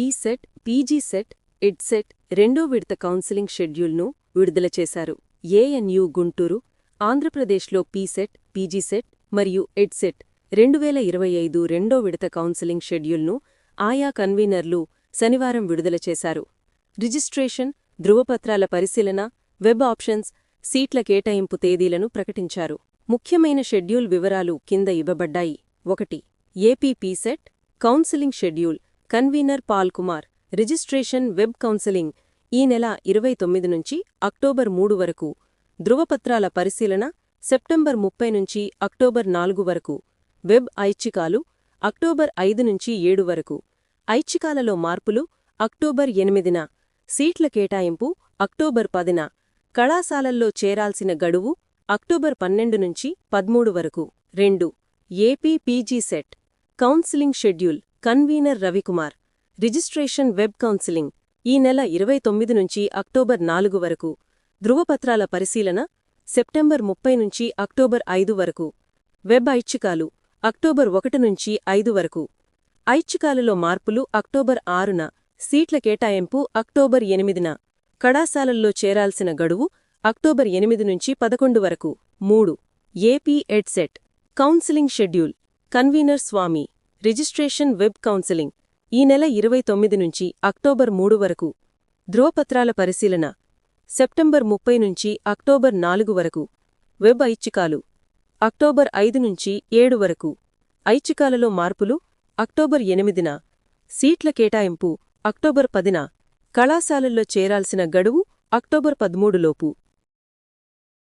PECET PG set EdCET రెండో విడత counselling షెడ్యూల్ను విడుదల చేశారు. ఏఎన్యు గుంటూరు ఆంధ్రప్రదేశ్లో పీసెట్ పీజీసెట్ మరియు ఎడ్సెట్ రెండు వేల ఇరవై ఐదు రెండో విడత కౌన్సిలింగ్ షెడ్యూల్ను ఆయా కన్వీనర్లు శనివారం విడుదల చేశారు. రిజిస్ట్రేషన్ ధృవపత్రాల పరిశీలన వెబ్ ఆప్షన్స్ సీట్ల కేటాయింపు తేదీలను ప్రకటించారు. ముఖ్యమైన షెడ్యూల్ వివరాలు కింద ఇవ్వబడ్డాయి. ఒకటి AP PECET counselling schedule convener Paul Kumar. Registration web counselling ఈ నెల ఇరవై తొమ్మిది నుంచి అక్టోబర్ మూడు వరకు. ధృవపత్రాల పరిశీలన సెప్టెంబర్ ముప్పై నుంచి అక్టోబర్ నాలుగు వరకు. వెబ్ ఐచ్ఛికాలు అక్టోబర్ ఐదు నుంచి ఏడు వరకు. ఐచ్ఛికాలలో మార్పులు అక్టోబర్ ఎనిమిదిన. సీట్ల కేటాయింపు అక్టోబర్ పదిన. కళాశాలల్లో చేరాల్సిన గడువు అక్టోబర్ పన్నెండు నుంచి పదమూడు వరకు. రెండు. AP PG CET. Counselling schedule convener Ravikumar. Registration web counselling. ఈ నెల ఇరవై తొమ్మిది నుంచి అక్టోబర్ నాలుగు వరకు. ధృవపత్రాల పరిశీలన సెప్టెంబర్ ముప్పై నుంచి అక్టోబర్ ఐదు వరకు. వెబ్ ఐచ్ఛికాలు అక్టోబర్ ఒకటి నుంచి ఐదు వరకు. ఐచ్ఛికాలలో మార్పులు అక్టోబర్ ఆరున. సీట్ల కేటాయింపు అక్టోబర్ ఎనిమిదిన. కళాశాలల్లో చేరాల్సిన గడువు అక్టోబర్ ఎనిమిది నుంచి పదకొండు వరకు. మూడు. AP EdCET counselling schedule. Convener Swami. Registration web counselling. ఈ నెల ఇరవై తొమ్మిది నుంచి అక్టోబర్ మూడు వరకు. ధ్రువపత్రాల పరిశీలన. సెప్టెంబర్ ముప్పై నుంచి అక్టోబర్ నాలుగు వరకు. వెబ్ ఐచ్ఛికాలు. అక్టోబర్ ఐదు నుంచి ఏడు వరకు. ఐచ్ఛికాలలో మార్పులు. అక్టోబర్ ఎనిమిదిన. సీట్ల కేటాయింపు. అక్టోబర్ పదిన. కళాశాలల్లో చేరాల్సిన గడువు. అక్టోబర్ పదమూడులోపు